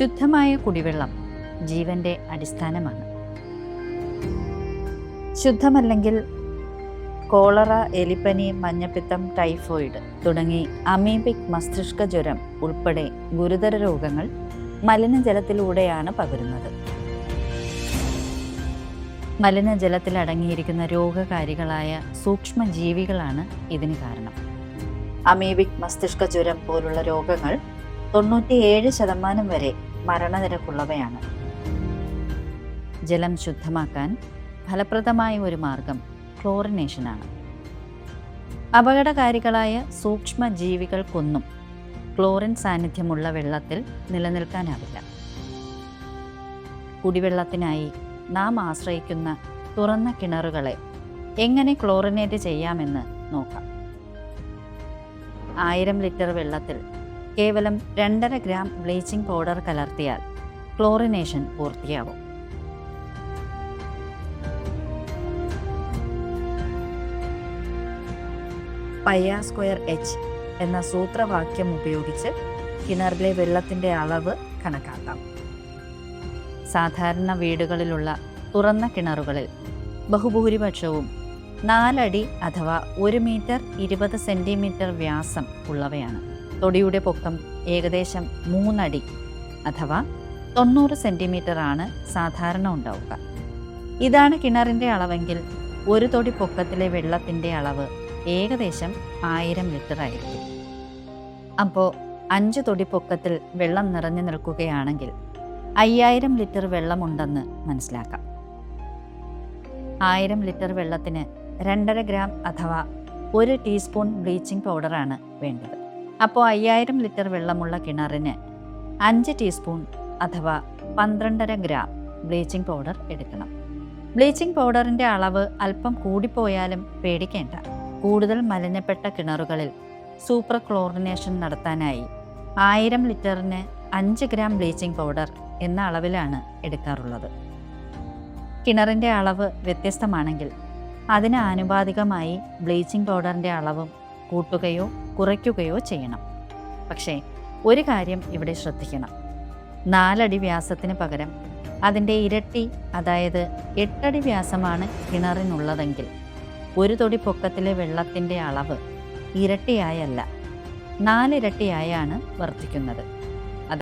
ശുദ്ധമായ കുടിവെള്ളം ജീവന്റെ അടിസ്ഥാനമാണ്. ശുദ്ധമല്ലെങ്കിൽ കോളറ എലിപ്പനി മഞ്ഞപ്പിത്തം ടൈഫോയിഡ് തുടങ്ങി അമീബിക് മസ്തിഷ്ക ജ്വരം ഉൾപ്പെടെ ഗുരുതര രോഗങ്ങൾ മലിനജലത്തിലൂടെയാണ് പകരുന്നത്. മലിനജലത്തിൽ അടങ്ങിയിരിക്കുന്ന രോഗകാരികളായ സൂക്ഷ്മജീവികളാണ് ഇതിന് കാരണം. അമീബിക് മസ്തിഷ്ക ജ്വരം പോലുള്ള രോഗങ്ങൾ തൊണ്ണൂറ്റിയേഴ് ശതമാനം വരെ മരണനിരക്കുള്ളവയാണ്. ജലം ശുദ്ധമാക്കാൻ ഫലപ്രദമായ ഒരു മാർഗം ക്ലോറിനേഷനാണ്. അപകടകാരികളായ സൂക്ഷ്മ ജീവികൾക്കൊന്നും ക്ലോറിൻ സാന്നിധ്യമുള്ള വെള്ളത്തിൽ നിലനിൽക്കാനാവില്ല. കുടിവെള്ളത്തിനായി നാം ആശ്രയിക്കുന്ന തുറന്ന കിണറുകളെ എങ്ങനെ ക്ലോറിനേറ്റ് ചെയ്യാമെന്ന് നോക്കാം. ആയിരം ലിറ്റർ വെള്ളത്തിൽ കേവലം രണ്ടര ഗ്രാം ബ്ലീച്ചിംഗ് പൗഡർ കലർത്തിയാൽ ക്ലോറിനേഷൻ പൂർത്തിയാവും. പയ്യ സ്ക്വയർ എച്ച് എന്ന സൂത്രവാക്യം ഉപയോഗിച്ച് കിണറിലെ വെള്ളത്തിന്റെ അളവ് കണക്കാക്കാം. സാധാരണ വീടുകളിലുള്ള തുറന്ന കിണറുകളിൽ ബഹുഭൂരിപക്ഷവും നാലടി അഥവാ ഒരു മീറ്റർ ഇരുപത് സെന്റിമീറ്റർ വ്യാസം ഉള്ളവയാണ്. തൊടിയുടെ പൊക്കം ഏകദേശം മൂന്നടി അഥവാ തൊണ്ണൂറ് സെന്റിമീറ്റർ ആണ് സാധാരണ ഉണ്ടാവുക. ഇതാണ് കിണറിന്റെ അളവെങ്കിൽ ഒരു തൊടി പൊക്കത്തിലെ വെള്ളത്തിന്റെ അളവ് ഏകദേശം ആയിരം ലിറ്റർ ആയിരിക്കും. അപ്പോൾ അഞ്ച് തൊടി പൊക്കത്തിൽ വെള്ളം നിറഞ്ഞു നിൽക്കുകയാണെങ്കിൽ അയ്യായിരം ലിറ്റർ വെള്ളമുണ്ടെന്ന് മനസ്സിലാക്കാം. ആയിരം ലിറ്റർ വെള്ളത്തിന് രണ്ടര ഗ്രാം അഥവാ ഒരു ടീസ്പൂൺ ബ്ലീച്ചിങ് പൗഡറാണ് വേണ്ടത്. അപ്പോൾ അയ്യായിരം ലിറ്റർ വെള്ളമുള്ള കിണറിന് അഞ്ച് ടീസ്പൂൺ അഥവാ പന്ത്രണ്ടര ഗ്രാം ബ്ലീച്ചിങ് പൗഡർ എടുക്കണം. ബ്ലീച്ചിങ് പൗഡറിന്റെ അളവ് അല്പം കൂടിപ്പോയാലും പേടിക്കേണ്ട. കൂടുതൽ മലിനപ്പെട്ട കിണറുകളിൽ സൂപ്പർ ക്ലോറിനേഷൻ നടത്താനായി ആയിരം ലിറ്ററിന് അഞ്ച് ഗ്രാം ബ്ലീച്ചിങ് പൗഡർ എന്ന അളവിലാണ് എടുക്കാറുള്ളത്. കിണറിന്റെ അളവ് വ്യത്യസ്തമാണെങ്കിൽ അതിന് ആനുപാതികമായി ബ്ലീച്ചിങ് പൗഡറിന്റെ അളവും കൂട്ടുകയോ കുറയ്ക്കുകയോ ചെയ്യണം. പക്ഷേ ഒരു കാര്യം ഇവിടെ ശ്രദ്ധിക്കണം. നാലടി വ്യാസത്തിന് പകരം അതിന്റെ ഇരട്ടി അതായത് എട്ടടി വ്യാസമാണ് കിണറിനുള്ളതെങ്കിൽ ഒരു തൊടി പൊക്കത്തിലെ വെള്ളത്തിന്റെ അളവ് ഇരട്ടിയായല്ല നാലിരട്ടിയായാണ് വർദ്ധിക്കുന്നത്.